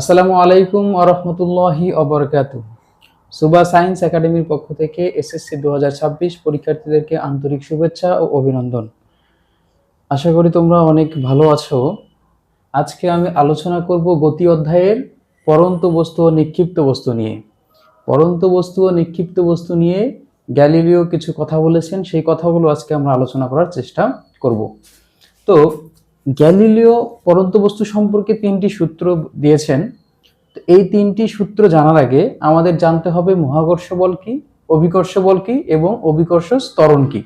আসসালামু আলাইকুম আরহামতুল্লাহি অবরকাত সুবা সায়েন্স একাডেমির পক্ষ থেকে এসএসসি দু হাজার ছাব্বিশ পরীক্ষার্থীদেরকে আন্তরিক শুভেচ্ছা ও অভিনন্দন। আশা করি তোমরা অনেক ভালো আছো। আজকে আমি আলোচনা করব গতি অধ্যায়ের পরন্ত বস্তু ও নিক্ষিপ্ত বস্তু নিয়ে। পরন্ত বস্তু ও নিক্ষিপ্ত বস্তু নিয়ে গ্যালিলিও কিছু কথা বলেছেন, সেই কথাগুলো আজকে আমরা আলোচনা করার চেষ্টা করব। তো গ্যালিলিও পরন্ত বস্তু সম্পর্কে তিনটি সূত্র দিয়েছেন। তো এই তিনটি সূত্র জানার আগে আমাদের জানতে হবে মহাকর্ষ বল কি, অভিকর্ষ বল কি এবং অভিকর্ষ স্তরণ কি।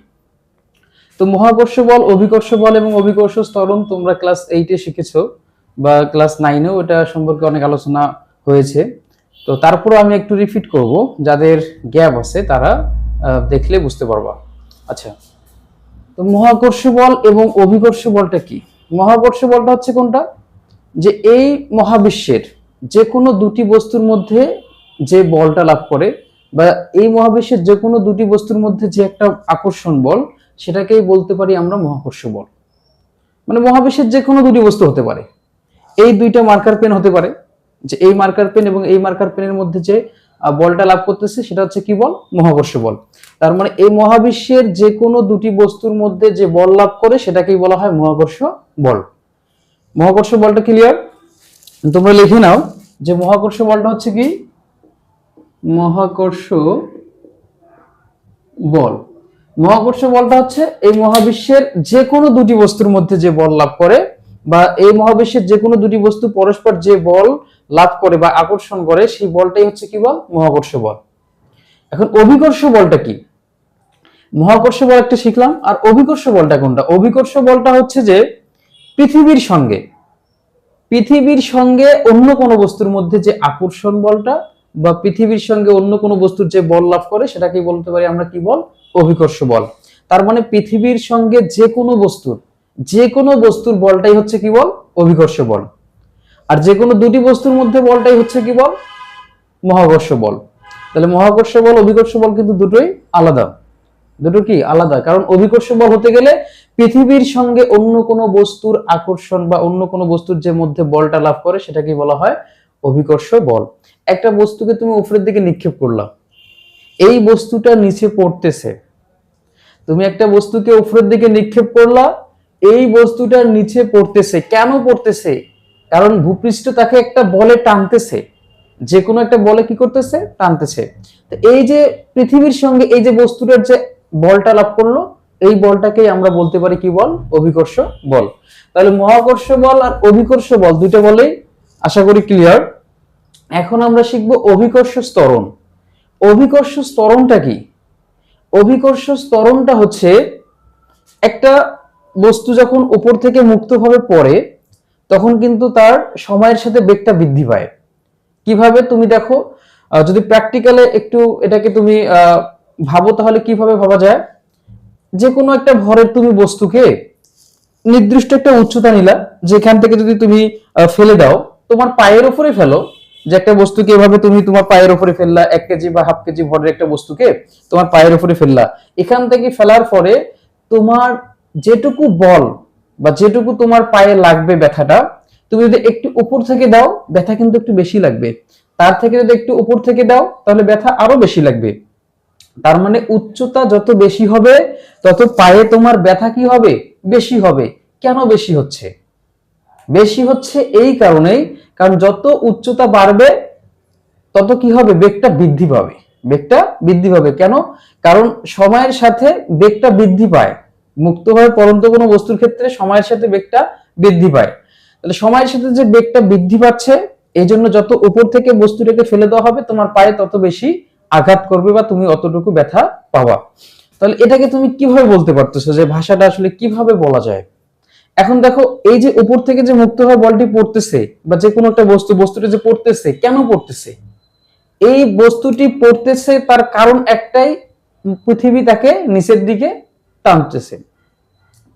তো মহাকর্ষ বল, অভিকর্ষ বল এবং অভিকর্ষ স্তরণ তোমরা ক্লাস এইটে শিখেছ বা ক্লাস নাইনেও এটা সম্পর্কে অনেক আলোচনা হয়েছে। তো তারপরে আমি একটু রিপিট করব, যাদের গ্যাপ আছে তারা দেখলে বুঝতে পারবা। আচ্ছা তো মহাকর্ষ বল এবং অভিকর্ষ বলটা কি? মহাকর্ষ বলটা হচ্ছে কোনটা? যে এই মহাবিশ্বের যে কোনো দুটি বস্তুর মধ্যে যে বলটা লাভ করে বা এই মহাবিশ্বের যে কোনো দুটি বস্তুর মধ্যে যে একটা আকর্ষণ বল, সেটাকেই বলতে পারি আমরা মহাকর্ষ বল মানে মহাবিশ্বের যে কোনো দুটি বস্তু হতে পারে। এই দুইটা মার্কার পেন হতে পারে। যে এই মার্কার পেন এবং এই মার্কার পেনের মধ্যে যে বলটা লাভ করতেছে, সেটা হচ্ছে কি বল? মহাকর্ষ বল। তার মানে এই মহাবিশ্বের যে কোনো দুটি বস্তুর মধ্যে যে বল লাভ করে, সেটাকেই বলা হয় মহাকর্ষ বল। মহাকর্ষ বলটা ক্লিয়ার তোমরা লিখে নাও যে মহাকর্ষ বলটা হচ্ছে কি? মহাকর্ষ বল। মহাকর্ষ বলটা হচ্ছে এই মহাবিশ্বের যে কোনো দুটি বস্তুর মধ্যে যে বল লাভ করে বা এই মহাবিশ্বের যে কোনো দুটি বস্তু পরস্পর যে বল লাভ করে বা আকর্ষণ করে, সেই বলটাই হচ্ছে কি বল? মহাকর্ষ বল। এখন অভিকর্ষ বলটা কি? মহাকর্ষ বল একটা শিখলাম, আর অভিকর্ষ বলটা কোনটা? অভিকর্ষ বলটা হচ্ছে যে পৃথিবীর সঙ্গে পৃথিবীর সঙ্গে অন্য কোনো বস্তুর মধ্যে যে আকর্ষণ বলটা বা পৃথিবীর সঙ্গে অন্য কোনো বস্তুর যে বল লাভ করে সেটাকে বলতে পারি আমরা কি বল? অভিকর্ষ বল। তার মানে পৃথিবীর সঙ্গে যে কোনো বস্তুর, যে কোনো বস্তুর বলটাই হচ্ছে কি বল? অভিকর্ষ বল। আর যে কোনো দুটি বস্তুর মধ্যে বলটাই হচ্ছে কি বল? মহাকর্ষ বল। তাহলে মহাকর্ষ বল, অভিকর্ষ বল কিন্তু দুটোই আলাদা। দুটো কি? আলাদা। কারণ অভিকর্ষ বল হতে গেলে পৃথিবীর সঙ্গে অন্য কোনো বস্তুর আকর্ষণ বা অন্য কোনো বস্তুর যে মধ্যে বলটা লাভ করে সেটাকে বলা হয় অভিকর্ষ বল। একটা বস্তুকে তুমি উপরের দিকে নিক্ষেপ করলা। এই বস্তুটা নিচে পড়তেছে। তুমি একটা বস্তুকে উপরের দিকে নিক্ষেপ করলা। এই বস্তুটা নিচে পড়তেছে। কেন পড়তেছে? কারণ ভূপৃষ্ঠ তাকে একটা বলে টানতেছে। যে কোনো একটা বলে কি করতেছে? টানতেছে। তো এই যে পৃথিবীর সঙ্গে এই যে বস্তুটার যে বলটা লাভ করল, এই বলটাকেই আমরা বলতে পারি কি বল? অভিকর্ষ বল। তাহলে মহাকর্ষ বল আর অভিকর্ষ বল দুটো বলেই আশা করি ক্লিয়ার এখন আমরা শিখব অভিকর্ষ স্তরণ। অভিকর্ষ স্তরণটা কি? অভিকর্ষ স্তরণটা হচ্ছে একটা বস্তু যখন উপর থেকে মুক্তভাবে পড়ে তখন কিন্তু তার সময়ের সাথে বেগটা বৃদ্ধি পায়। কীভাবে? তুমি দেখো যদি প্র্যাকটিক্যালে একটু এটাকে তুমি ভাবো তাহলে কীভাবে ভাবা যায়? যে কোনো একটা ভরের তুমি বস্তুকে নির্দিষ্ট একটা উচ্চতা নিলা, যেখান থেকে যদি তুমি ফেলে দাও, তোমার পায়ের ওপরে ফেলো, যে একটা বস্তুকে এভাবে তুমি তোমার পায়ের উপরে ফেললা, এক কেজি বা হাফ কেজি ভরের একটা বস্তুকে তোমার পায়ের ওপরে ফেললা, এখান থেকে ফেলার পরে তোমার যেটুকু বল বা যেটুকু তোমার পায়ে লাগবে ব্যথাটা, তুমি যদি একটু উপর থেকে দাও, ব্যথা কিন্তু একটু বেশি লাগবে। তার থেকে যদি একটু উপর থেকে দাও, তাহলে ব্যথা আরও বেশি লাগবে। তার মানে উচ্চতা যত বেশি হবে, তত পায়ে তোমার ব্যথা কি হবে? বেশি হবে। কেন বেশি হচ্ছে? বেশি হচ্ছে এই কারণেই, কারণ যত উচ্চতা বাড়বে, তত কি হবে? বেগটা বৃদ্ধি পাবে। বেগটা বৃদ্ধি পাবে। কেন? কারণ সময়ের সাথে বেগটা বৃদ্ধি পায়। মুক্তভাবে পরন্ত কোনো বস্তুর ক্ষেত্রে সময়ের সাথে বেগটা বৃদ্ধি পায়। তাহলে সময়ের সাথে যে বেগটা বৃদ্ধি পাচ্ছে এই জন্য যত উপর থেকে বস্তুটাকে ফেলে দেওয়া হবে, তোমার পায়ে তত বেশি আঘাত করবে বা তুমি অতটুকু ব্যথা পাবা। তাহলে এটাকে তুমি কীভাবে বলতে পারতেছো যে ভাষাটা আসলে কীভাবে বলা যায়? এখন দেখো, এই যে উপর থেকে যে মুক্ত মুক্তভাবে বলটি পড়তেছে, বা যে কোনো একটা বস্তু, বস্তুটা যে পড়তেছে, কেন পড়তেছে? এই বস্তুটি পড়তেছে তার কারণ একটাই, পৃথিবী তাকে নিচের দিকে টানতেছে।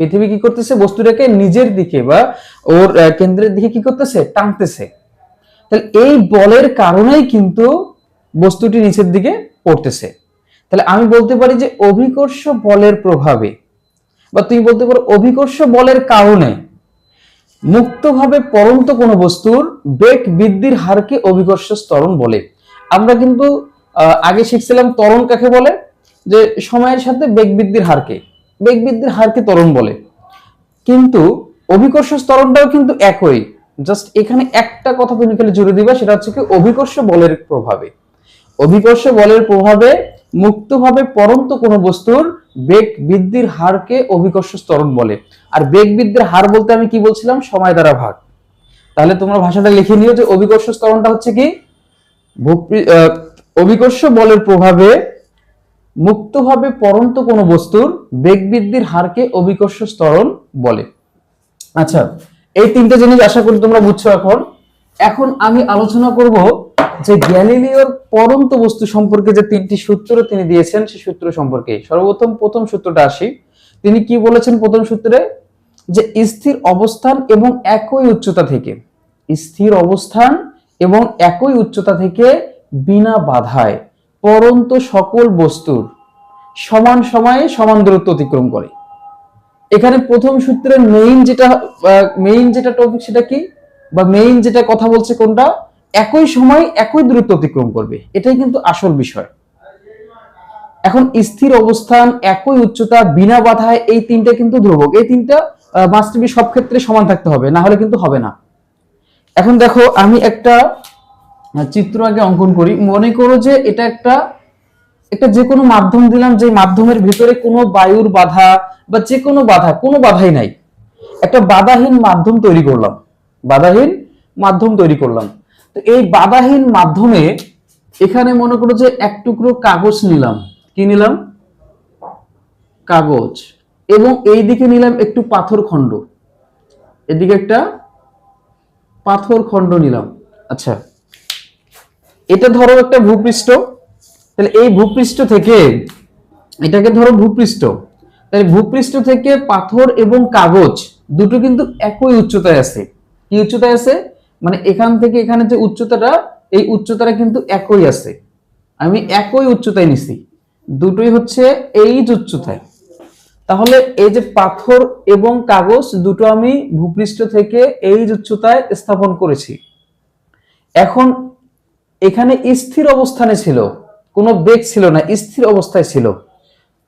পৃথিবী কি করতেছে? বস্তুটাকে নিজের দিকে বা ওর কেন্দ্রের দিকে কি করতেছে? টানতেছে। তাহলে এই বলের কারণেই কিন্তু বস্তুটি নিচের দিকে পড়তেছে। তাহলে আমি বলতে পারি যে অভিকর্ষ বলের প্রভাবে, বা তুমি বলতে পারো অভিকর্ষ বলের কারণে মুক্তভাবে পরন্ত কোনো বস্তুর বেগ বৃদ্ধির হারকে অভিকর্ষ ত্বরণ বলে। আমরা কিন্তু আগে শিখছিলাম ত্বরণ কাকে বলে? যে সময়ের সাথে বেগ বৃদ্ধির হারকে। বেগ বৃদ্ধির হারকে ত্বরণ বলে। কিন্তু অভিকর্ষ ত্বরণটাও কিন্তু একই। জাস্ট এখানে একটা কথা তুমি খালি জুড়ে দিবা, সেটা হচ্ছে কি অভিকর্ষ বলের প্রভাবে। অভিকর্ষ বলের প্রভাবে মুক্তভাবে পরন্ত কোনো বস্তুর বেগ বৃদ্ধির হারকে অভিকর্ষ ত্বরণ বলে। আর বেগ বৃদ্ধির হার বলতে আমি কি বলছিলাম? সময় দ্বারা ভাগ। তাহলে তোমরা ভাষাটা লিখে নিও যে অভিকর্ষ ত্বরণটা হচ্ছে কি? অভিকর্ষ বলের প্রভাবে মুক্তভাবে পরন্ত কোনো বস্তুর বেগ বৃদ্ধির হারকে অভিকর্ষ ত্বরণ বলে। আচ্ছা এই তিনটে জিনিস আশা করি তোমরা বুঝছ এখন। এখন আমি আলোচনা করব যে গ্যালিলিওর পরন্ত বস্তু সম্পর্কে যে তিনটি সূত্র তিনি দিয়েছেন সেই সূত্র সম্পর্কে। সর্বপ্রথম প্রথম সূত্রটা আসি। তিনি কি বলেছেন প্রথম সূত্রে? যে স্থির অবস্থান এবং একই উচ্চতা থেকে। স্থির অবস্থান এবং একই উচ্চতা থেকে বিনা বাধায়। পরন্ত সকল বস্তুর সমান সময়ে সমান দূরত্ব অতিক্রম করে। এখানে প্রথম সূত্রের মেইন যেটা মেইন যেটা টপিক সেটা কি? বা মেইন যেটা কথা বলছে কোনটা? একই সময় একই দূরত্ব অতিক্রম করবে। এটাই কিন্তু আসল বিষয়। এখন স্থির অবস্থান, একই উচ্চতা, বিনা বাধায় এই তিনটা কিন্তু ধ্রুবক। এই তিনটা মাস্ট বি সব ক্ষেত্রে সমান থাকতে হবে, না হলে কিন্তু হবে না। এখন দেখো, আমি একটা চিত্র আগে অঙ্কন করি। মনে করো যে এটা একটা একটা যে কোনো মাধ্যম দিলাম, যে মাধ্যমের ভিতরে কোনো বায়ুর বাধা বা যে কোনো বাধা, কোনো বাধাই নাই। একটা বাধাহীন মাধ্যম তৈরি করলাম। বাধাহীন মাধ্যম তৈরি করলাম। তো এই বাধাহীন মাধ্যমে এখানে মনে করো যে এক টুকরো কাগজ নিলাম। কি নিলাম? কাগজ। এবং এই দিকে নিলাম একটু পাথর খণ্ড। এদিকে একটা পাথর খণ্ড নিলাম। আচ্ছা। এটা ধরো একটা ভূপৃষ্ঠ, তাহলে এই ভূপৃষ্ঠ থেকে, এটাকে ধরো ভূপৃষ্ঠ, তাহলে ভূপৃষ্ঠ থেকে পাথর এবং কাগজ দুটো কিন্তু একই উচ্চতায় আছে। কি উচ্চতায় আছে? মানে এখান থেকে এখানে যে উচ্চতাটা, এই উচ্চতাটা কিন্তু একই আছে। আমি একই উচ্চতায় নিছি। দুটোই হচ্ছে এই উচ্চতায়। তাহলে এই যে পাথর এবং কাগজ দুটো আমি ভূপৃষ্ঠ থেকে এই উচ্চতায় স্থাপন করেছি। এখন এখানে স্থির অবস্থানে ছিল, কোনো বেগ ছিল না, স্থির অবস্থায় ছিল।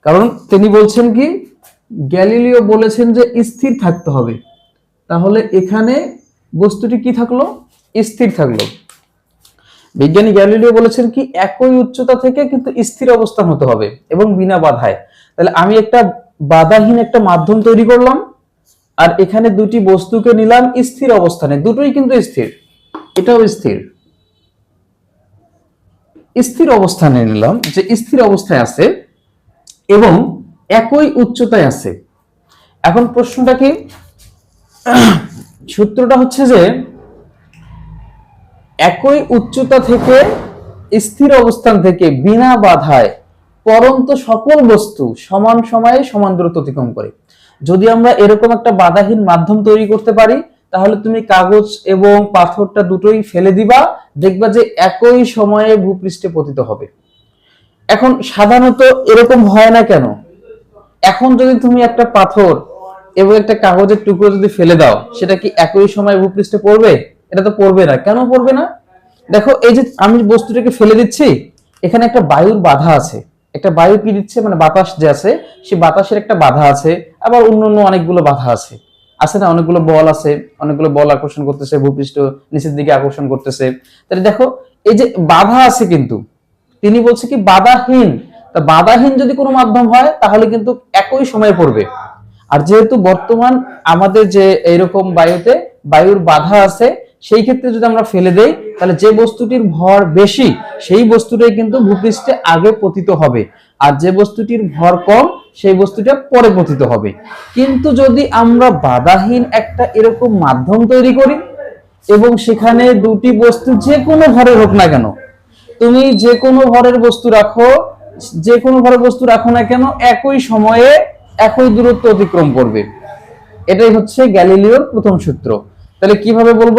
কারণ তিনি বলছেন কি, গ্যালিলিও বলেছেন যে স্থির থাকতে হবে। তাহলে এখানে বস্তুটি কি থাকল? স্থির থাকল। বিজ্ঞানী গ্যালিলিও বলেছেন কি, একই উচ্চতা থেকে কিন্তু স্থির অবস্থান হতে হবে এবং বিনা বাধায়। তাহলে আমি একটা বাধাহীন একটা মাধ্যম তৈরি করলাম, আর এখানে দুটি বস্তুকে নিলাম স্থির অবস্থানে। দুটোই কিন্তু স্থির। এটাও স্থির। স্থির অবস্থানে নিলাম যে স্থির অবস্থায় আছে এবং একই উচ্চতায় আছে। এখন প্রশ্নটা কি? সূত্রটা হচ্ছে যে একই উচ্চতা থেকে স্থির অবস্থান থেকে বিনা বাধায় পরন্ত সকল বস্তু সমান সময়ে সমান দূরত্ব অতিক্রম করে। যদি আমরা এরকম একটা বাধাহীন মাধ্যম তৈরি করতে পারি তাহলে তুমি কাগজ এবং পাথরটা দুটোই ফেলে দিবা, দেখবা যে একই সময়ে ভূপৃষ্ঠে পতিত হবে। এখন সাধারণত এরকম হয় না কেন? এখন যদি তুমি একটা পাথর এবং একটা কাগজের টুকরো যদি ফেলে দাও, সেটা কি একই সময় ভূপৃষ্ঠে পড়বে? এটা তো পড়বে না। কেন পড়বে না? দেখো, এই যে আমি বস্তুটাকে ফেলে দিচ্ছি, এখানে একটা বায়ুর বাধা আছে। একটা বায়ু কি দিচ্ছে? মানে বাতাস যে আছে সেই বাতাসের একটা বাধা আছে, আবার অন্য অন্য অনেকগুলো বাধা আছে। আছে না? অনেকগুলো বল আছে, অনেকগুলো বল আকর্ষণ করতেছে, ভূপৃষ্ঠ নিচের দিকে আকর্ষণ করতেছে। তাহলে দেখো, এই যে বাধা আছে কিন্তু, তিনি বলছে কি বাধাহীন। তা বাধাহীন যদি কোনো মাধ্যম হয়, তাহলে কিন্তু একই সময়ে পড়বে। আর যেহেতু বর্তমান আমাদের যে এইরকম বায়ুতে বায়ুর বাধা আছে, সেই ক্ষেত্রে যদি আমরা ফেলে দেই, তাহলে যে বস্তুটির ভর বেশি, সেই বস্তুটাই কিন্তু ভূপৃষ্ঠে আগে পতিত হবে। আর যে বস্তুটির ভর কম, সেই বস্তুটা পরে পতিত হবে। কিন্তু যদি আমরা বাধাহীন একটা এরকম মাধ্যম তৈরি করি, এবং সেখানে দুটি বস্তু যে কোনো ভরের হোক না কেন, তুমি যে কোনো ভরের বস্তু রাখো, যে কোনো ভরের বস্তু রাখো না কেন, একই সময়ে একই দূরত্ব অতিক্রম করবে। এটাই হচ্ছে গ্যালিলিওর প্রথম সূত্র। তাহলে কীভাবে বলব?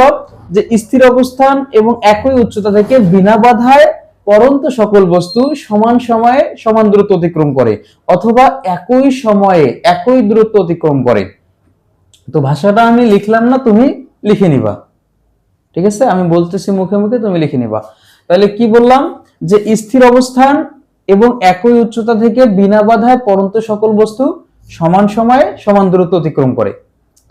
যে স্থির অবস্থান এবং একই উচ্চতা থেকে বিনা বাধায় পরন্ত সকল বস্তু সমান সময়ে সমান দূরত্ব অতিক্রম করে, অথবা একই সময়ে একই দূরত্ব অতিক্রম করে। তো ভাষাটা আমি লিখলাম না, তুমি লিখে নিবা। ঠিক আছে? আমি বলতেছি মুখে মুখে, তুমি লিখে নিবা। তাহলে কি বললাম? যে স্থির অবস্থান এবং একই উচ্চতা থেকে বিনা বাধায় পরন্ত সকল বস্তু সমান সময়ে সমান দূরত্ব অতিক্রম করে।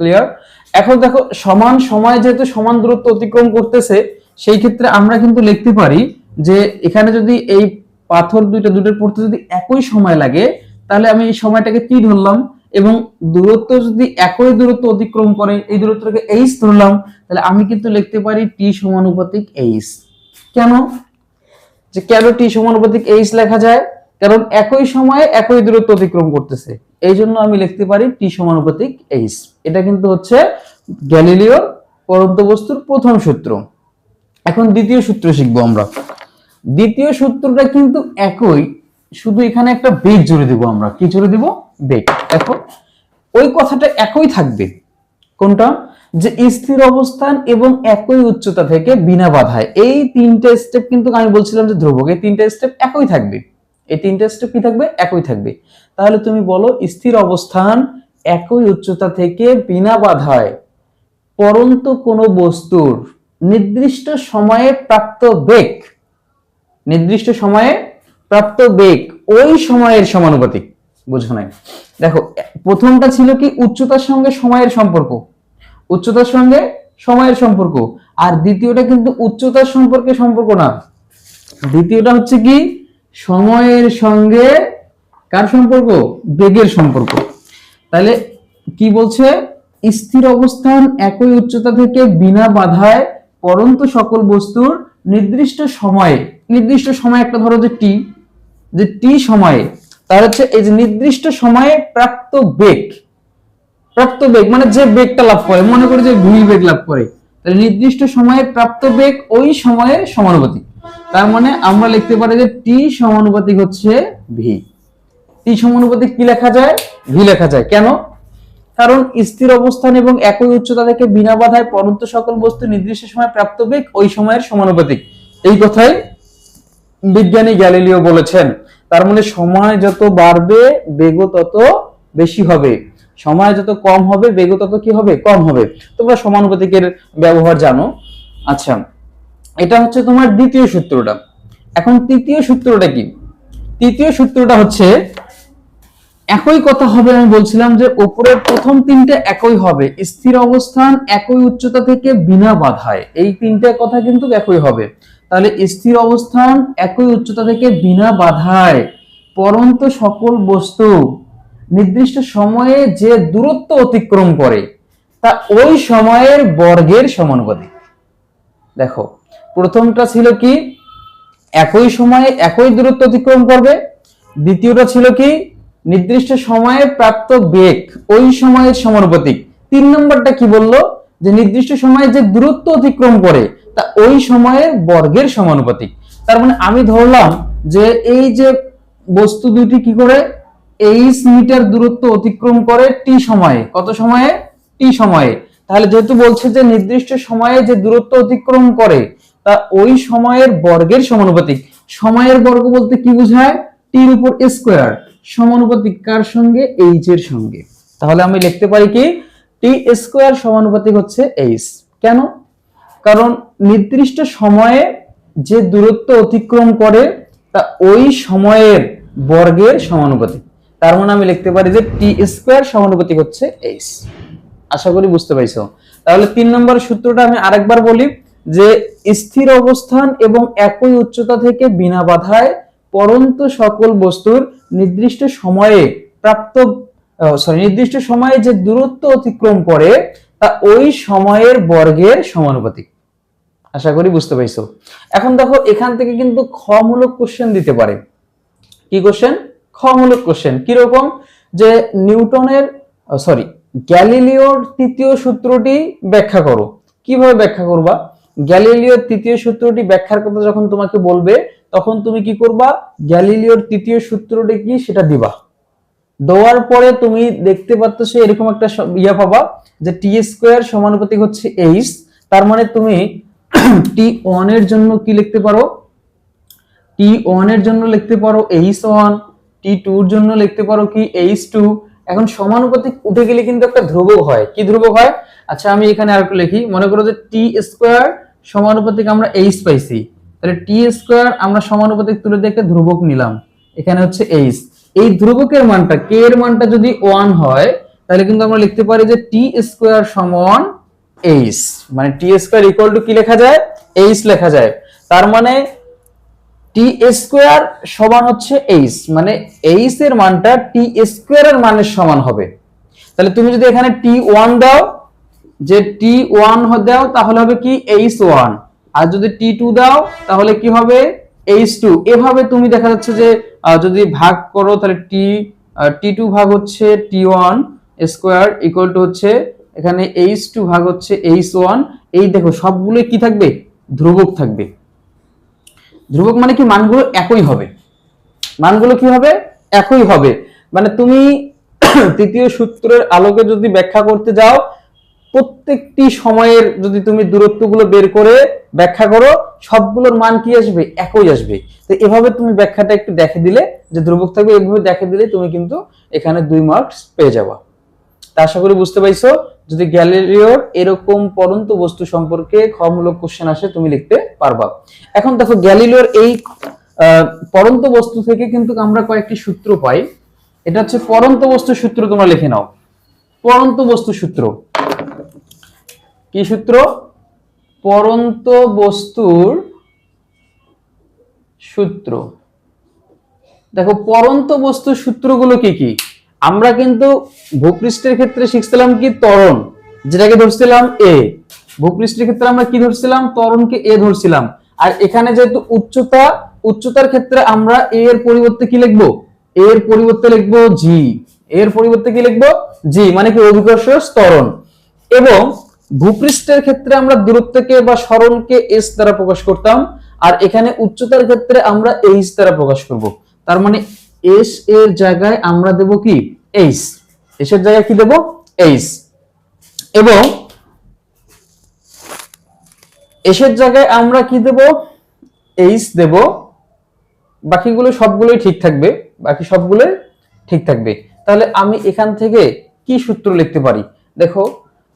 ক্লিয়ার এখন দেখো, সমান সময় যেহেতু সমান দূরত্ব অতিক্রম করতেছে, সেই ক্ষেত্রে আমরা কিন্তু লিখতে পারি যে এখানে যদি এই পাথর দুইটা দুটোর পড়তে যদি একই সময় লাগে, তাহলে আমি এই সময়টাকে টি ধরলাম? এবং দূরত্ব যদি একই দূরত্ব অতিক্রম করে, এই দূরত্বটাকে এইচ ধরলাম, তাহলে আমি কিন্তু লিখতে পারি টি সমানুপাতিক এইচ কেন? যে কেন টি সমানুপাতিক এইচ লেখা যায়? কারণ একই সময়ে একই দূরত্ব অতিক্রম করতেছে। এই জন্য আমি লিখতে পারি টি সমানুপাতিক এইচ এটা কিন্তু হচ্ছে গ্যালিলিওর পরন্ত বস্তুর প্রথম সূত্র। এখন দ্বিতীয় সূত্র শিখব আমরা। দ্বিতীয় সূত্রটা কিন্তু একই। শুধু এখানে একটা বেগ জুড়ে দিব আমরা। কি জুড়ে দিব? বেগ। দেখো, ওই কথাটা একই থাকবে। কোনটা? যে স্থির অবস্থান এবং একই উচ্চতা থেকে বিনা বাধায়। এই তিনটা স্টেপ কিন্তু আমি বলছিলাম যে ধ্রুবক। এই তিনটা স্টেপ একই থাকবে। এই তিনটা স্টেপ কি থাকবে? একই থাকবে। তাহলে তুমি বলো, স্থির অবস্থান একই উচ্চতা থেকে বিনা বাধায় পরন্ত কোনো বস্তুর নির্দিষ্ট সময়ে প্রাপ্ত বেগ নির্দিষ্ট সময়ে প্রাপ্ত বেগ ওই সময়ের সমানুপাতিক। বুঝো নাই? দেখো, প্রথমটা ছিল কি? উচ্চতার সঙ্গে সময়ের সম্পর্ক। উচ্চতার সঙ্গে সময়ের সম্পর্ক। আর দ্বিতীয়টা কিন্তু উচ্চতার সম্পর্কে সম্পর্ক না। দ্বিতীয়টা হচ্ছে কি? সময়ের সঙ্গে কার সম্পর্ক? বেগের সম্পর্ক। তাহলে কি বলছে? স্থির অবস্থান একই উচ্চতা থেকে বিনা বাধায় পরন্ত সকল বস্তুর নির্দিষ্ট সময়ে নির্দিষ্ট সময় একটা ধরো যে টি যে টি সময়ে, তার হচ্ছে এই যে নির্দিষ্ট সময়ে প্রাপ্ত বেগ প্রাপ্ত বেগ মানে যে বেগটা লাভ করে, মনে করি যে ভি বেগ লাভ করে, তাহলে নির্দিষ্ট সময়ে প্রাপ্ত বেগ ওই সময়ের সমানুপাতিক। তার মানে আমরা লিখতে পারি যে টি সমানুপাতিক হচ্ছে ভি। টি সমানুপাতিক কি লেখা যায়? ভি লেখা যায়। কেন? কারণ স্থির অবস্থান এবং একই উচ্চতা থেকে বিনা বাধায় পরন্ত সকল বস্তু নির্দিষ্ট সময় প্রাপ্ত বেগ ওই সময়ের সমানুপাতিক। এই কথাই বিজ্ঞানী গ্যালিলিও বলেছেন, তার মানে সময় যত বাড়বে বেগ তত বেশি হবে। সময় যত কম হবে বেগ তত কি হবে? কম হবে। তোমরা সমানুপাতিকের ব্যবহার জানো। আচ্ছা এটা হচ্ছে তোমার দ্বিতীয় সূত্রটা। এখন তৃতীয় সূত্রটা কি? তৃতীয় সূত্রটা হচ্ছে, একই কথা হবে, আমি বলছিলাম যে উপরের প্রথম তিনটে একই হবে। স্থির অবস্থান একই উচ্চতা থেকে বিনা বাধায়। এই তিনটে কথা কিন্তু একই হবে। তাহলে স্থির অবস্থান একই উচ্চতা থেকে বিনা বাধায় পরন্ত সকল বস্তু নির্দিষ্ট সময়ে যে দূরত্ব অতিক্রম করে, তা ওই সময়ের বর্গের সমানুপাতিক। দেখো, প্রথমটা ছিল কি? একই সময়ে একই দূরত্ব অতিক্রম করবে। দ্বিতীয়টা ছিল কি? নির্দিষ্ট সময়ে প্রাপ্ত বেগ ওই সময়ের সমানুপাতিক। তিন নম্বরটা কি বলল? যে নির্দিষ্ট সময়ে যে দূরত্ব অতিক্রম করে তা ওই সময়ের বর্গের সমানুপাতিক। তার মানে আমি ধরলাম যে এই যে বস্তু দুটি কি করে? এইচ মিটার দূরত্ব অতিক্রম করে টি সময়ে। কত সময়ে? টি সময়ে। তাহলে যেহেতু বলছে যে নির্দিষ্ট সময়ে যে দূরত্ব অতিক্রম করে, তা ওই সময়ের বর্গের সমানুপাতিক। সময়ের বর্গ বলতে কি বোঝায়? টির উপর স্কোয়ার। সমানুপাতিক কার সঙ্গে? এইচ এর সঙ্গে। তাহলে আমি লিখতে পারি কি? টি স্কোয়ার সমানুপাতিক হচ্ছে এইচ কেন? কারণ নির্দিষ্ট সময়ে যে দূরত্ব অতিক্রম করে, তা ওই সময়ের বর্গের সমানুপাতিক। তার মানে আমি লিখতে পারি যে টি স্কোয়ার সমানুপাতিক হচ্ছে এইচ। আশা করি বুঝতে পাইছো তাহলে তিন নম্বর সূত্রটা আমি আরেকবার বলি যে স্থির অবস্থান এবং একই উচ্চতা থেকে বিনা বাধায় পরন্ত সকল বস্তুর নির্দিষ্ট সময়ে প্রাপ্ত সরি নির্দিষ্ট সময়ে যে দূরত্ব অতিক্রম করে তা ওই সময়ের বর্গের সমানুপাতিক। আশা করি বুঝতে পাইছো এখন দেখো, এখান থেকে কিন্তু ক্ষমূলক কোশ্চেন দিতে পারে। কি কোশ্চেন ক্ষমূলক কোশ্চেন কীরকম? যে নিউটনের সরি গ্যালিলিওর তৃতীয় সূত্রটি ব্যাখ্যা করো। কীভাবে ব্যাখ্যা করবা? গ্যালিলিওর তৃতীয় সূত্রটি ব্যাখ্যার কথা যখন তোমাকে বলবে, তখন তুমি কি করবা? গ্যালিলিওর তৃতীয় সূত্রটি কি? সেটা দিবা। দেওয়ার পরে তুমি দেখতে পাচ্ছ এরকম একটা ইয়া পাবা। যে টি স্কোয়ার সমানুপাতিক হচ্ছে এইচ তার মানে তুমি টি ওয়ানের জন্য কি লিখতে পারো? টি ওয়ানের জন্য লিখতে পারো এইচ ওয়ান টি টুর জন্য লিখতে পারো কি এইচ টু এখন সমানুপাতিক উঠে গেলে কিন্তু একটা ধ্রুবক হয়। কি ধ্রুবক হয়? আচ্ছা আমি এখানে আর একটু লিখি। মনে করো যে টি স্কোয়ার সমানুপাতিক আমরা এইচ পাইছি। তাহলে টি স্কোয়ার আমরা সমানুপাতিক তুলে দিয়ে একটা ধ্রুবক নিলাম। এখানে হচ্ছে এইচ এই ধ্রুবকের মানটা কে এর মানটা যদি ওয়ান হয় তাহলে কিন্তু আমরা লিখতে পারি যে টি স্কোয়ার সমান এইচ মানে টি স্কোয়ার ইকুয়াল টু কি লেখা যায়? এইচ লেখা যায়। তার মানে টি স্কোয়ার সমান হচ্ছে এইচ মানে এইচ এর মানটা টি স্কোয়ার এর মানের সমান হবে। তাহলে তুমি যদি এখানে টি ওয়ান দাও, যে টি ওয়ান দাও, তাহলে হবে কি? এইচ ওয়ান আর যদি টি টু দাও, তাহলে কি হবে? এইচ টু এভাবে তুমি দেখা যাচ্ছে যে যদি ভাগ করো, তাহলে টি টি টু ভাগ হচ্ছে T one square equal to হচ্ছে, এখানে এইচ টু ভাগ হচ্ছে এইচ ওয়ান এই দেখো সবগুলো কি থাকবে? ধ্রুবক থাকবে। ধ্রুবক মানে কি? মানগুলো একই হবে। মানগুলো কি হবে? একই হবে। মানে তুমি তৃতীয় সূত্রের আলোকে যদি ব্যাখ্যা করতে যাও, প্রত্যেকটি সময়ের যদি তুমি দূরত্বগুলো বের করে ব্যাখ্যা করো, সবগুলোর মান কি আসবে? একই আসবে। তো এভাবে তুমি ব্যাখ্যাটা একটু দেখে দিলে যে ধ্রুবক থাকবে এভাবে দেখে দিলে তুমি কিন্তু এখানে দুই মার্কস পেয়ে যাবা। আশা করি বুঝতে পাইছো। যদি গ্যালিলিওর এরকম পরন্ত বস্তু সম্পর্কে খমূলক কোশ্চেন আসে, তুমি লিখতে পারবা। এখন দেখো, গ্যালিলিওর এই পরন্ত বস্তু থেকে কিন্তু আমরা কয়েকটি সূত্র পাই। এটা হচ্ছে পরন্ত বস্তু সূত্র, তোমরা লিখে নাও। পরন্ত বস্তু সূত্র। কি সূত্র? পরন্ত বস্তুর সূত্র। দেখো, পরন্ত বস্তু সূত্রগুলো কি কি? আমরা কিন্তু ভূপৃষ্ঠের ক্ষেত্রে শিখছিলাম কি ত্বরণ, যেটাকে ধরছিলাম এ ভূপৃষ্ঠের ক্ষেত্রে আমরা কি ধরছিলাম? ত্বরণকে এ ধরছিলাম। আর এখানে যেহেতু উচ্চতা, উচ্চতার ক্ষেত্রে আমরা এ এর পরিবর্তে কি লিখব? এ এর পরিবর্তে লিখব জি এর পরিবর্তে কি লিখব? জি মানে কি অভিকর্ষ ত্বরণ। এবং ভূপৃষ্ঠের ক্ষেত্রে আমরা দূরত্বকে বা সরণকে এস দ্বারা প্রকাশ করতাম, আর এখানে উচ্চতার ক্ষেত্রে আমরা এইচ দ্বারা প্রকাশ করব। তার মানে এস এর জায়গায় আমরা দেব কি? এইচ এস এর জায়গায় কি দেব? এইচ এবং এসের জায়গায় আমরা কি দেব? এইচ দেব। বাকিগুলো সবগুলোই ঠিক থাকবে। বাকি সবগুলো ঠিক থাকবে। তাহলে আমি এখান থেকে কি সূত্র লিখতে পারি? দেখো,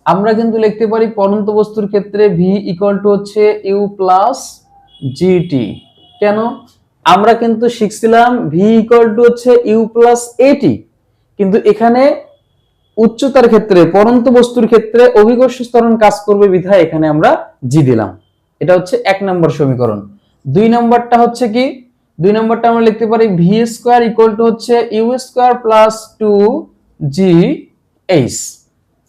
আমরা কিন্তু লিখতে পারি পরন্ত বস্তুর ক্ষেত্রে ভি ইকুয়াল টু হচ্ছে ইউ প্লাস জিটি কেন? আমরা কিন্তু শিখছিলাম ভি ইকুয়াল টু হচ্ছে ইউ প্লাস এটি কিন্তু এখানে উচ্চতার ক্ষেত্রে, পরন্ত বস্তুর ক্ষেত্রে অভিকর্ষ ত্বরণ কাজ করবে বিধায় এখানে আমরা জি দিলাম। এটা হচ্ছে এক নম্বর সমীকরণ। দুই নম্বরটা হচ্ছে কি? দুই নম্বরটা আমরা লিখতে পারি ভি স্কোয়ার ইকুয়াল টু হচ্ছে U square plus two G H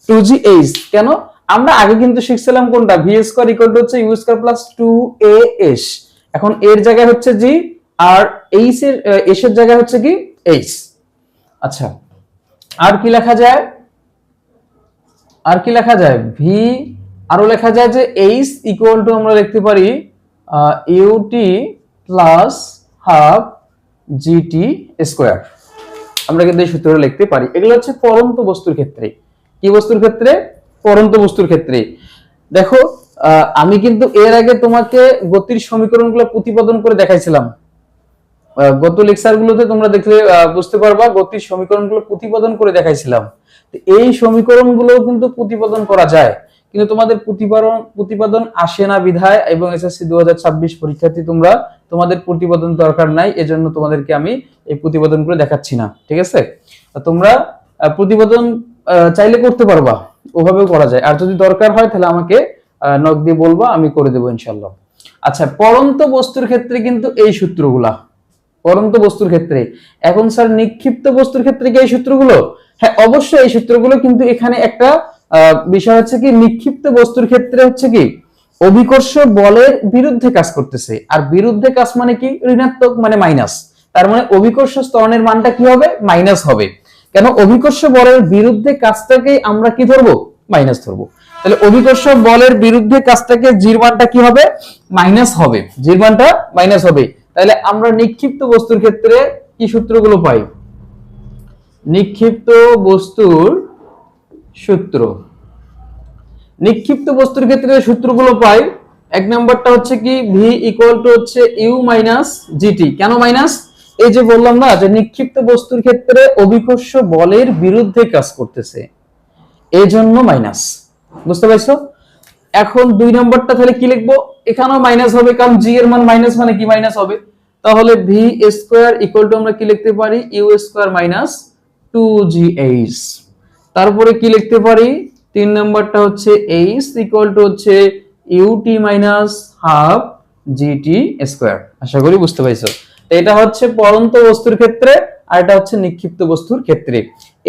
two G H কেন? আমরা আগে কিন্তু শিখছিলাম কোনটা? ভি স্কোয়ার ইকুয়াল টু হচ্ছে U square plus two A S এখন এর জায়গায় হচ্ছে জি আর এইচ এর এস এর জায়গায় হচ্ছে কি? এইচ আচ্ছা আর কি লেখা যায়? আর কি লেখা যায়? ভি আরও লেখা যায় যে এইচ ইকুয়াল টু আমরা লিখতে পারি UT plus half GT square আমরা কিন্তু এই সূত্রটা লিখতে পারি। এগুলো হচ্ছে পরন্ত বস্তুর ক্ষেত্রে। কি বস্তুর ক্ষেত্রে? পরন্ত বস্তুর ক্ষেত্রে। দেখো আমি কিন্তু এর আগে তোমাকে গতির সমীকরণগুলো প্রতিপাদন করে দেখাইছিলাম। গত লেকচার গুলোতে তোমরা দেখলে বুঝতে পারবা গতির সমীকরণগুলো প্রতিপাদন করে দেখাইছিলাম। এই সমীকরণগুলো কিন্তু প্রতিপাদন করা যায়। কিন্তু তোমাদের প্রতিপাদন প্রতিপাদন আসে না বিধায়, এবং এসএসসি দু পরীক্ষার্থী তোমরা তোমাদের প্রতিপাদন দরকার নাই, এজন্য তোমাদেরকে আমি এই প্রতিপাদনগুলো দেখাচ্ছি না। ঠিক আছে? তোমরা প্রতিপাদন চাইলে করতে পারবা। ওভাবেও করা যায়। আর যদি দরকার হয়, তাহলে আমাকে নক দিয়ে বলবা, আমি করে দেবো ইনশাল্লাহ আচ্ছা পরন্ত বস্তুর ক্ষেত্রে কিন্তু এই সূত্রগুলা। পরন্ত বস্তুর ক্ষেত্রে। এখন স্যার নিক্ষিপ্ত বস্তুর ক্ষেত্রে কি এই সূত্রগুলো? হ্যাঁ অবশ্যই এই সূত্রগুলো কিন্তু এখানে একটা বিষয় হচ্ছে কি, নিক্ষিপ্ত বস্তুর ক্ষেত্রে হচ্ছে কি, অভিকর্ষ বলের বিরুদ্ধে কাজ করতেছে। আর বিরুদ্ধে কাজ মানে কি? ঋণাত্মক মানে মাইনাস তার মানে অভিকর্ষ স্তরণের মানটা কি হবে? মাইনাস হবে। কেন? অভিকর্ষ বলের বিরুদ্ধে কাজটাকেই আমরা কি ধরবো? মাইনাস ধরবো। তাহলে অভিকর্ষ বলের বিরুদ্ধে কাজটাকে জির মানটা কি হবে? মাইনাস হবে। জির মানটা মাইনাস হবে। তাহলে আমরা নিক্ষিপ্ত বস্তুর ক্ষেত্রে কি সূত্রগুলো পাই? নিক্ষিপ্ত বস্তুর সূত্র। নিক্ষিপ্ত বস্তুর ক্ষেত্রে সূত্রগুলো পাই, এক নম্বরটা হচ্ছে কি ভি ইকুয়াল টু হচ্ছে ইউ মাইনাস জিটি কেন মাইনাস এই যে বললাম না, যে নিক্ষিপ্ত বস্তুর ক্ষেত্রে অভিকর্ষ বলের বিরুদ্ধে কাজ করতেছে। এই জন্য মাইনাস বুঝতে পারছ? এখন দুই নম্বরটা তাহলে কি লিখব? এখানেও মাইনাস হবে, কারণ জি এর মান মাইনাস মানে কি মাইনাস হবে? তাহলে ভি স্কোয়ার ইকুয়াল টু আমরা কি লিখতে পারি? U square minus two G H তারপরে কি লিখতে পারি? তিন নম্বরটা হচ্ছে এইচ ইকুয়াল টু হচ্ছে UT minus half GT square আশা করি বুঝতে পারছ? তো এটা হচ্ছে পরন্ত বস্তুর ক্ষেত্রে, আর এটা হচ্ছে নিক্ষিপ্ত বস্তুর ক্ষেত্রে।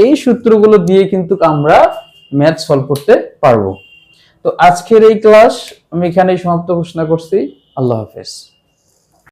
এই সূত্রগুলো দিয়ে কিন্তু আমরা ম্যাথ সলভ করতে পারব। তো আজকের এই ক্লাস আমি এখানেই সমাপ্ত ঘোষণা করছি। আল্লাহ হাফেজ।